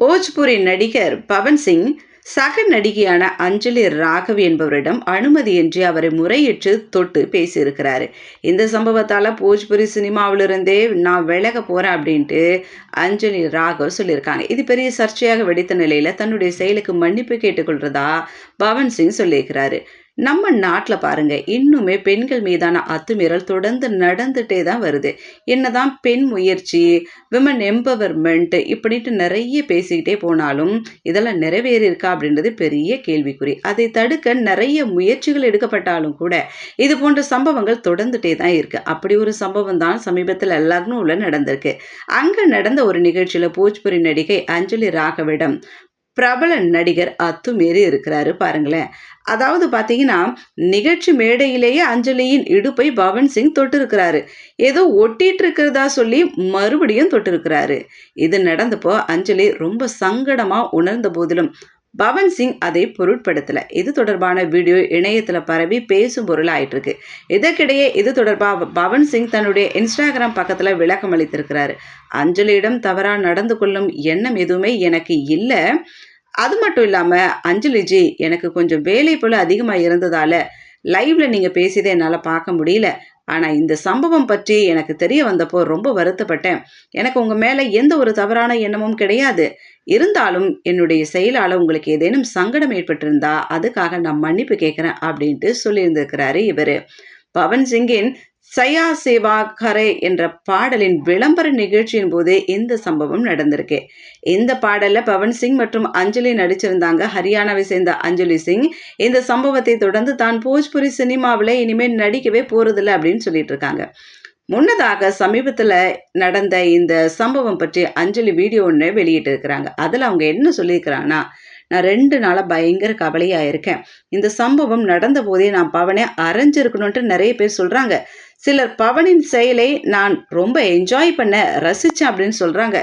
போஜ்புரி நடிகர் பவன் சிங் சக நடிகையான அஞ்சலி ராகவி என்பவரிடம் அனுமதியின்றி அவரை முறையிட்டு தொட்டு பேசியிருக்கிறாரு. இந்த சம்பவத்தால் போஜ்புரி சினிமாவிலிருந்தே நான் விலக போகிறேன் அப்படின்ட்டு அஞ்சலி ராகவ் சொல்லியிருக்காங்க. இது பெரிய சர்ச்சையாக வெடித்த நிலையில் தன்னுடைய செயலுக்கு மன்னிப்பு கேட்டுக்கொள்றதா பவன் சிங் சொல்லியிருக்கிறாரு. நம்ம நாட்டில் பாருங்க இன்னுமே பெண்கள் மீதான அத்துமீறல் தொடர்ந்து நடந்துட்டே தான் வருது. என்னதான் பெண் முயற்சி விமன் எம்பவர்மெண்ட் இப்படின்ட்டு நிறைய பேசிக்கிட்டே போனாலும் இதெல்லாம் நிறைவேறியிருக்கா அப்படின்றது பெரிய கேள்விக்குறி. அதை தடுக்க நிறைய முயற்சிகள் எடுக்கப்பட்டாலும் கூட இது போன்ற சம்பவங்கள் தொடர்ந்துட்டே தான் இருக்கு. அப்படி ஒரு சம்பவம் தான் சமீபத்தில் லக்னோவில் நடந்திருக்கு. அங்கே நடந்த ஒரு நிகழ்ச்சியில் போஜ்புரி நடிகை அஞ்சலி ராகவிடம் பிரபல நடிகர் அத்துமீறி இருக்கிறாரு பாருங்களேன். அதாவது பார்த்தீங்கன்னா நிகழ்ச்சி மேடையிலேயே அஞ்சலியின் இடுப்பை பவன் சிங் தொட்டிருக்கிறாரு. ஏதோ ஒட்டிட்டு இருக்கிறதா சொல்லி மறுபடியும் தொட்டிருக்கிறாரு. இது நடந்தப்போ அஞ்சலி ரொம்ப சங்கடமாக உணர்ந்த போதிலும் பவன் சிங் அதை பொருட்படுத்தல. இது தொடர்பான வீடியோ இணையத்தில் பரவி பேசும் பொருள் ஆயிட்டு இருக்கு இதற்கிடையே இது தொடர்பாக பவன் சிங் தன்னுடைய இன்ஸ்டாகிராம் பக்கத்தில் விளக்கம் அளித்திருக்கிறாரு. அஞ்சலியிடம் தவறாக நடந்து கொள்ளும் எண்ணம் எதுவுமே எனக்கு இல்லை. அது மட்டும் இல்லாமல் அஞ்சலிஜி எனக்கு கொஞ்சம் வேலை போல் அதிகமாக இருந்ததால் லைவ்ல நீங்கள் பேசியதை என்னால் பார்க்க முடியல. ஆனால் இந்த சம்பவம் பற்றி எனக்கு தெரிய வந்தப்போ ரொம்ப வருத்தப்பட்டேன். எனக்கு உங்கள் மேலே எந்த ஒரு தவறான எண்ணமும் கிடையாது. இருந்தாலும் என்னுடைய செயலால் உங்களுக்கு ஏதேனும் சங்கடம் ஏற்பட்டிருந்தா அதுக்காக நான் மன்னிப்பு கேட்குறேன் அப்படின்ட்டு சொல்லியிருந்திருக்கிறாரு இவர். பவன் சிங்கின் சயா சேவா கரே என்ற பாடலின் விளம்பர நிகழ்ச்சியின் போது இந்த சம்பவம் நடந்திருக்கு. இந்த பாடலில் பவன் சிங் மற்றும் அஞ்சலி நடிச்சிருந்தாங்க. ஹரியானாவை சேர்ந்த அஞ்சலி சிங். இந்த சம்பவத்தை தொடர்ந்து தான் போஜ்புரி சினிமாவில் இனிமேல் நடிக்கவே போகிறதில்ல அப்படின்னு சொல்லிட்டு இருக்காங்க. முன்னதாக சமீபத்தில் நடந்த இந்த சம்பவம் பற்றி அஞ்சலி வீடியோ ஒன்று வெளியிட்டிருக்கிறாங்க அதில் அவங்க என்ன சொல்லியிருக்கிறாங்கன்னா நான் ரெண்டு நாளாக பயங்கர கவலையாக இருக்கேன் இந்த சம்பவம் நடந்த போதே நான் பவனை அரைஞ்சிருக்கணுன்ட்டு நிறைய பேர் சொல்கிறாங்க சிலர் பவனின் செயலை நான் ரொம்ப என்ஜாய் பண்ண ரசித்தேன் அப்படின்னு சொல்கிறாங்க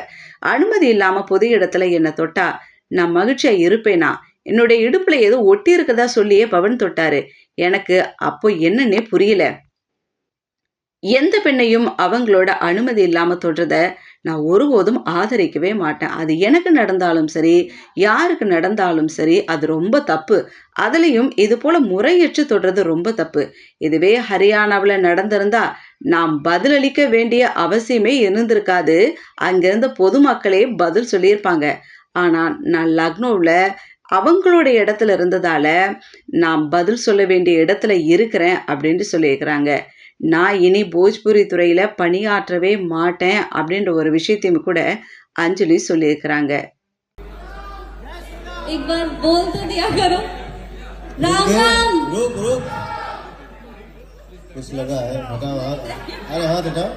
அனுமதி இல்லாமல் பொது இடத்துல என்னை தொட்டா? நான் மகிழ்ச்சியாக இருப்பேனா? என்னுடைய இடுப்பில் ஏதோ ஒட்டி இருக்கதா சொல்லியே பவன் தொட்டாரு. எனக்கு அப்போ என்னன்னே புரியல. எந்த பெண்ணையும் அவங்களோட அனுமதி இல்லாமல் தொடுறத நான் ஒருபோதும் ஆதரிக்கவே மாட்டேன். அது எனக்கு நடந்தாலும் சரி யாருக்கு நடந்தாலும் சரி அது ரொம்ப தப்பு. அதுலேயும் இது போல் முறையற்று தொடுறது ரொம்ப தப்பு. இதுவே ஹரியானாவில் நடந்திருந்தா நாம் பதிலளிக்க வேண்டிய அவசியமே இருந்திருக்காது. அங்கிருந்த பொதுமக்களே பதில் சொல்லியிருப்பாங்க. ஆனால் நான் லக்னோவில் அவங்களோட இடத்துல இருந்ததால நான் பதில் சொல்ல வேண்டிய இடத்துல இருக்கிறேன் அப்படின்ட்டு சொல்லியிருக்கிறாங்க. நான் இனி போஜ்புரி துறையில் பணியாற்றவே மாட்டேன் அப்படின்ற ஒரு விஷயத்தையும் கூட அஞ்சலி சொல்லியிருக்கிறாங்க एक बार बोल तो दिया करो राम राम रुक रुक कुछ लगा है हटाओ हाथ अरे हाथ हटाओ